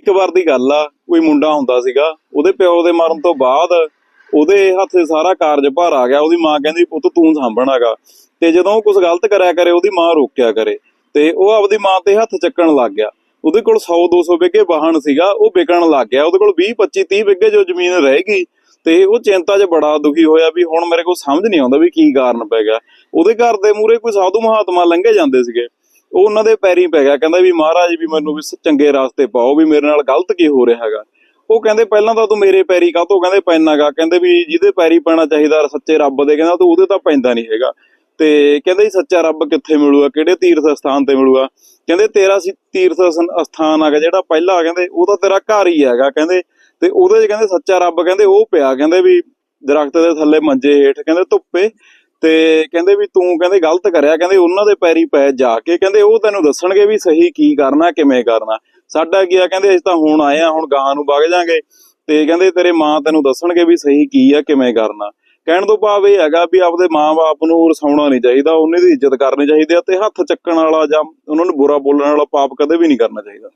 ਇੱਕ ਵਾਰ ਦੀ ਗੱਲ ਆ, ਕੋਈ ਮੁੰਡਾ ਹੁੰਦਾ ਸੀਗਾ, ਉਹਦੇ ਪਿਓ ਦੇ ਮਰਨ ਤੋਂ ਬਾਅਦ ਉਹਦੇ ਹੱਥ ਸਾਰਾ ਕਾਰਜ ਭਾਰ ਆ ਗਿਆ, ਉਹਦੀ ਮਾਂ ਕਹਿੰਦੀ, ਪੁੱਤ ਤੂੰ ਸਾਂਭਣਾਗਾ ਤੇ ਜਦੋਂ ਕੁਝ ਗਲਤ ਕਰਿਆ ਕਰੇ, ਉਹਦੀ ਮਾਂ ਰੋਕਿਆ ਕਰੇ। ਤੇ ਉਹ ਆਪਦੀ ਮਾਂ ਤੇ ਹੱਥ ਚੱਕਣ ਲੱਗ ਗਿਆ। ਉਹਦੇ ਕੋਲ 100 200 ਵਿਗੇ ਵਾਹਣ ਸੀਗਾ, ਉਹ ਵਿਕਣ ਲੱਗ ਗਿਆ। ਉਹਦੇ ਕੋਲ 20 25 30 ਵਿਗੇ ਜੋ ਜ਼ਮੀਨ ਰਹਿ ਗਈ ਤੇ ਉਹ ਚਿੰਤਾ 'ਚ ਬੜਾ ਦੁਖੀ ਹੋਇਆ ਵੀ ਹੁਣ ਮੇਰੇ ਕੋਲ ਸਮਝ ਨਹੀਂ ਆਉਂਦਾ ਵੀ ਕੀ ਕਾਰਨ ਪੈ ਗਿਆ। ਉਹਦੇ ਘਰ ਦੇ ਮੂਹਰੇ ਕੋਈ ਸਾਧੂ ਮਹਾਤਮਾ ਲੰਘੇ ਜਾਂਦੇ ਸੀਗੇ। ਉਹ ਉਹਨਾਂ ਦੇ ਪੈਰੀਂ ਪੈ ਗਿਆ। ਕਹਿੰਦਾ ਵੀ ਮਹਾਰਾਜ ਵੀ ਮੈਨੂੰ ਵੀ ਚੰਗੇ ਰਾਸਤੇ ਪਾਓ ਵੀ ਮੇਰੇ ਨਾਲ ਗਲਤ ਕੀ ਹੋ ਰਿਹਾ ਹੈਗਾ। ਉਹ ਕਹਿੰਦੇ ਪਹਿਲਾਂ ਤਾਂ ਤੂੰ ਮੇਰੇ ਪੈਰੀ ਕਾਹਤੋਂ ਕਹਿੰਦੇ ਪੈਣਾਗਾ ਕਹਿੰਦੇ ਵੀ ਜਿਹਦੇ ਪੈਰੀ ਪੈਣਾ ਚਾਹੀਦਾ ਸੱਚੇ ਰੱਬ ਦੇ, ਕਹਿੰਦਾ ਤੂੰ ਉਹਦੇ ਤਾਂ ਪੈਂਦਾ ਨਹੀਂ ਹੈਗਾ। ਤੇ ਕਹਿੰਦੇ ਸੱਚਾ ਰੱਬ ਕਿੱਥੇ ਮਿਲੂਗਾ? ਕਿਹੜੇ ਤੀਰਥ ਸਥਾਨ ਤੇ ਮਿਲੂਗਾ? ਕਹਿੰਦੇ ਤੇਰਾ ਸੀ ਤੀਰਥ ਸਨ- ਸਥਾਨ ਹੈਗਾ ਜਿਹੜਾ ਪਹਿਲਾ, ਕਹਿੰਦੇ ਉਹ ਤਾਂ ਤੇਰਾ ਘਰ ਹੀ ਹੈਗਾ, ਕਹਿੰਦੇ। ਤੇ ਉਹਦੇ 'ਚ ਕਹਿੰਦੇ ਸੱਚਾ ਰੱਬ, ਕਹਿੰਦੇ ਉਹ ਪਿਆ। ਕਹਿੰਦੇ ਵੀ ਦਰਖਤ ਦੇ ਥੱਲੇ ਮੰਜੇ ਹੇਠ, ਕਹਿੰਦੇ ਧੁੱਪੇ ਤੇ ਕਹਿੰਦੇ ਵੀ ਤੂੰ ਕਹਿੰਦੇ ਗਲਤ ਕਰਿਆ, ਕਹਿੰਦੇ ਉਹਨਾਂ ਦੇ ਪੈਰੀ ਪੈ ਜਾ ਕੇ, ਕਹਿੰਦੇ ਉਹ ਤੈਨੂੰ ਦੱਸਣਗੇ ਵੀ ਸਹੀ ਕੀ ਕਰਨਾ, ਕਿਵੇਂ ਕਰਨਾ। ਸਾਡਾ ਕੀ ਆ, ਕਹਿੰਦੇ ਅਸੀਂ ਤਾਂ ਹੁਣ ਆਏ ਆ, ਹੁਣ ਗਾਂ ਨੂੰ ਵਗ ਜਾਾਂਗੇ। ਤੇ ਕਹਿੰਦੇ ਤੇਰੇ ਮਾਂ ਤੈਨੂੰ ਦੱਸਣਗੇ ਵੀ ਸਹੀ ਕੀ ਆ, ਕਿਵੇਂ ਕਰਨਾ। ਕਹਿਣ ਤੋਂ ਭਾਵ ਇਹ ਹੈਗਾ ਵੀ ਆਪਦੇ ਮਾਂ-ਬਾਪ ਨੂੰ ਰਸਾਉਣਾ ਨਹੀਂ ਚਾਹੀਦਾ, ਉਹਨਾਂ ਦੀ ਇੱਜ਼ਤ ਕਰਨੀ ਚਾਹੀਦੀ ਆ ਤੇ ਹੱਥ ਚੱਕਣ ਵਾਲਾ ਜਾਂ ਉਹਨਾਂ ਨੂੰ ਬੁਰਾ ਬੋਲਣ ਵਾਲਾ ਪਾਪ ਕਦੇ ਵੀ ਨਹੀਂ ਕਰਨਾ ਚਾਹੀਦਾ।